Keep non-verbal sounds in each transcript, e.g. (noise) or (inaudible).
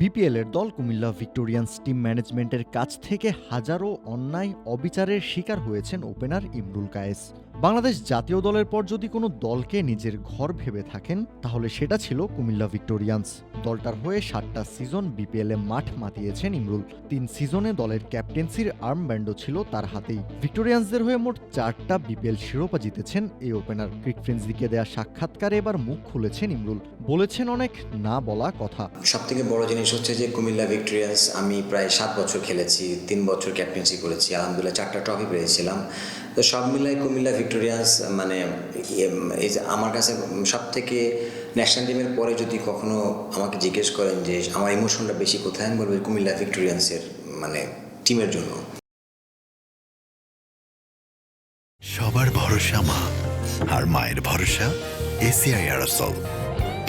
BPL এর দল Comilla Victorians team ম্যানেজমেন্টের কাছ থেকে হাজারো অন্যায় অবিচারের শিকার হয়েছেন ওপেনার ইমরুল কায়েস। বাংলাদেশ জাতীয় দলের পর যদি কোনো দলকে নিজের ঘর ভেবে থাকেন, তাহলে সেটা ছিল কুমিল্লা ভিক্টোরিয়ান্স। দলটার হয়ে সাতটা সিজন বিপিএল মাঠ মাতিয়েছেন ইমরুল। তিন সিজনে দলের ক্যাপ্টেন্সির আর্মব্যান্ডও ছিল তার হাতেই। ভিক্টোরিয়ান্সদের হয়ে মোট চারটা বিপিএল শিরোপা জিতেছেন এই ওপেনার। ক্রিক ফ্রেন্সদিকে দেয়া সাক্ষাৎকারে এবার মুখ খুলেছেন ইমরুল। বলেছেন অনেক না বলা কথা। সব থেকে বড় জিনিস হচ্ছে যে কুমিল্লা ভিক্টোরিয়ান্স আমি প্রায় সাত বছর খেলেছি, তিন বছর ক্যাপ্টেন্সি করেছি। আলহামদুলিল্লাহ চারটা ট্রফি পেয়েছিলাম। তো সব মিলাই কুমিল্লা ভিক্টোরিয়ান্স মানে এই যে আমার কাছে সব থেকে ন্যাশনাল টিমের পরে যদি কখনো আমাকে জিজ্ঞেস করেন যে আমার ইমোশনটা বেশি কোথায় আমি বলব কুমিল্লা ভিক্টোরিয়ান্সের মানে টিমের জন্য। সবার ভরসা মা আর মায়ের ভরসা এসিআই আরসল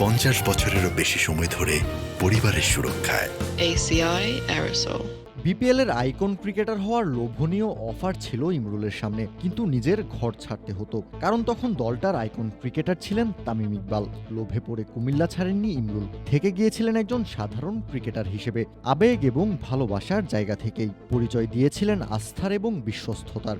পঞ্চাশ বছরেরও বেশি সময় ধরে পরিবারের সুরক্ষায়। ACI Aerosol. বিপিএল এর আইকন ক্রিকেটার হওয়ার লোভনীয় অফার ছিল ইমরুলের সামনে, কিন্তু নিজের ঘর ছাড়তে হতো। কারণ তখন দলটার আইকন ক্রিকেটার ছিলেন তামিম ইকবাল। লোভে পড়ে কুমিল্লা ছাড়েননি ইমরুল। থেকে গিয়েছিলেন একজন সাধারণ ক্রিকেটার হিসেবে, আবেগ এবং ভালোবাসার জায়গা থেকেই। পরিচয় দিয়েছিলেন আস্থার এবং বিশ্বস্ততার।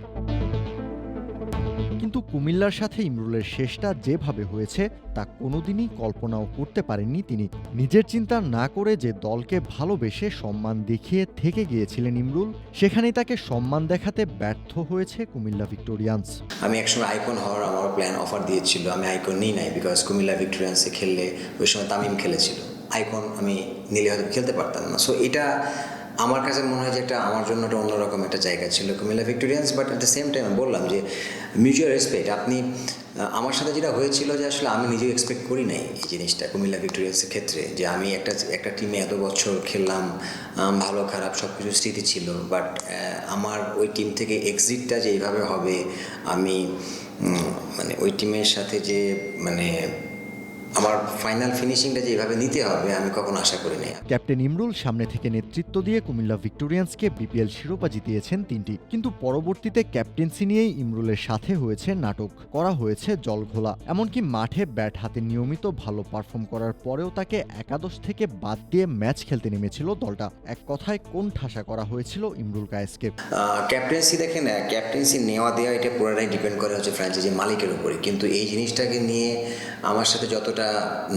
কিন্তু কুমিল্লার সাথে ইমরুলের শেষটা যেভাবে হয়েছে, তা কোনোদিনই কল্পনাও করতে পারেননি তিনি। নিজের চিন্তা না করে যে দলকে ভালোবেসে সম্মান দেখিয়ে থেকে গিয়েছিলেন ইমরুল, সেখানেই তাকে সম্মান দেখাতে ব্যর্থ হয়েছে কুমিল্লা ভিক্টোরিয়ান্স। আমি একসময় আইকন হওয়ার আমার প্ল্যান অফার দিয়েছিল। আমি আইকন নিই নাই বিকজ কুমিল্লা ভিক্টোরিয়ান্সে খেললে ওই সময় তামিম খেলেছিল। আইকন আমি নিলে হয়তো খেলতে পারতাম না। সো এটা আমার কাছে মনে হয় যে একটা আমার জন্য একটা অন্যরকম একটা জায়গা ছিল Comilla Victorians but at the same time বললাম যে মিউচুয়াল রেসপেক্ট আপনি আমার সাথে যেটা হয়েছিল যে আসলে আমি নিজেও এক্সপেক্ট করি নাই এই জিনিসটা কুমিল্লা ভিক্টোরিয়ান্সের ক্ষেত্রে, যে আমি একটা একটা টিমে এত বছর খেললাম ভালো, খারাপ সব কিছু স্মৃতি ছিল বাট আমার ওই টিম থেকে এক্সিটটা যে এইভাবে হবে, আমি মানে ওই টিমের সাথে যে মানে আমার ফাইনাল ফিনিশিংটা যে এইভাবে নিতে হবে আমি কখনো আশা করি নাই। ক্যাপ্টেন ইমরুল সামনে থেকে নেতৃত্ব দিয়ে কুমিল্লা ভিক্টোরিয়ান্সকে বিপিএল শিরোপা জিতিয়েছেন তিনটি। কিন্তু পরবর্তীতে ক্যাপ্টেন্সি নিয়েই ইমরুলের সাথে হয়েছে নাটক করা হয়েছে জলঘোলা। এমনকি মাঠে ব্যাট হাতে নিয়মিত ভালো পারফর্ম করার পরেও তাকে একাদশ থেকে বাদ দিয়ে ম্যাচ খেলতে নেমেছিল দলটা। এক কথায় কোন ঠাসা করা হয়েছিল ইমরুল কায়েসকে ক্যাপ্টেন্সি দেখেন ক্যাপ্টেন্সি নেওয়া দেওয়া এটা পুরোটাই ডিপেন্ড করে হচ্ছে ফ্র্যাঞ্চাইজি মালিকের উপরে কিন্তু এই জিনিসটাকে নিয়ে আমার সাথে যতটা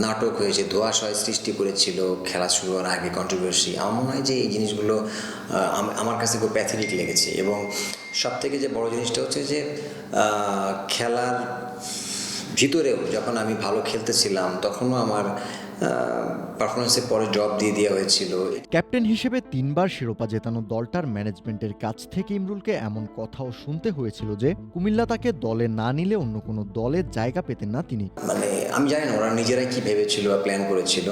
নাটক হয়েছে, ধোয়াশয় সৃষ্টি করেছিল, খেলা শুরু হওয়ার আগে কন্ট্রোভার্সি আমার মনে হয় যে এই জিনিসগুলো আমার কাছে খুব প্যাথেটিক লেগেছে এবং সব থেকে যে বড় জিনিসটা হচ্ছে যে খেলার ভিতরেও যখন আমি ভালো খেলতেছিলাম, তখনও আমার পারফরমেন্সের পরে জব দিয়ে দেওয়া হয়েছিল। ক্যাপ্টেন হিসেবে তিনবার শিরোপা জেতানো দলটার ম্যানেজমেন্টের কাছ থেকে ইমরুলকে এমন কথাও শুনতে হয়েছিল যে কুমিল্লা তাকে দলে না নিলে অন্য কোনো দলে জায়গা পেতেন না তিনি। মানে আমি জানি না ওরা নিজেরাই কি ভেবেছিল বা প্ল্যান করেছিল।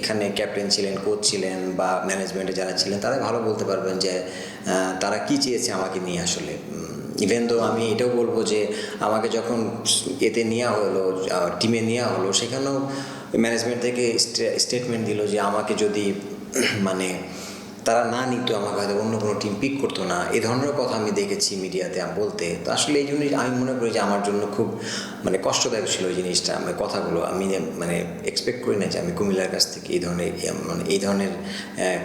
এখানে ক্যাপ্টেন ছিলেন কোচ ছিলেন বা ম্যানেজমেন্টে যারা ছিলেন তারা ভালো বলতে পারবেন যে তারা কি চেয়েছে আমাকে নিয়ে আসলে। ইভেন তো আমি এটাও বলব যে আমাকে যখন এতে নেওয়া হলো টিমে নেওয়া হলো, সেখানেও ম্যানেজমেন্ট থেকে স্টেটমেন্ট দিল যে আমাকে যদি (clears throat) মানে তারা না নিত, আমাকে হয়তো অন্য কোনো টিম পিক করতো না। এ ধরনের কথা আমি দেখেছি মিডিয়াতে বলতে। তো আসলে এই জন্যই আমি মনে করি যে আমার জন্য খুব মানে কষ্টদায়ক ছিল এই জিনিসটা মানে কথাগুলো। আমি মানে এক্সপেক্ট করি না যে আমি কুমিল্লার কাছ থেকে এই ধরনের মানে এই ধরনের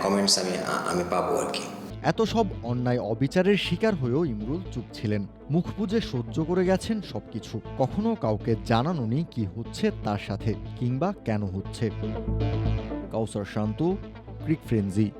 কমেন্টস আমি আমি পাবো আর কি। এত সব অন্যায় অবিচারের শিকার হয়েও ইমরুল চুপ ছিলেন। মুখ বুঝে সহ্য করে গেছেন সবকিছু। কখনো কাউকে জানানোনি কি হচ্ছে তার সাথে, কিংবা কেন হচ্ছে। কাউসার শান্ত, ক্রিক ফ্রেন্জি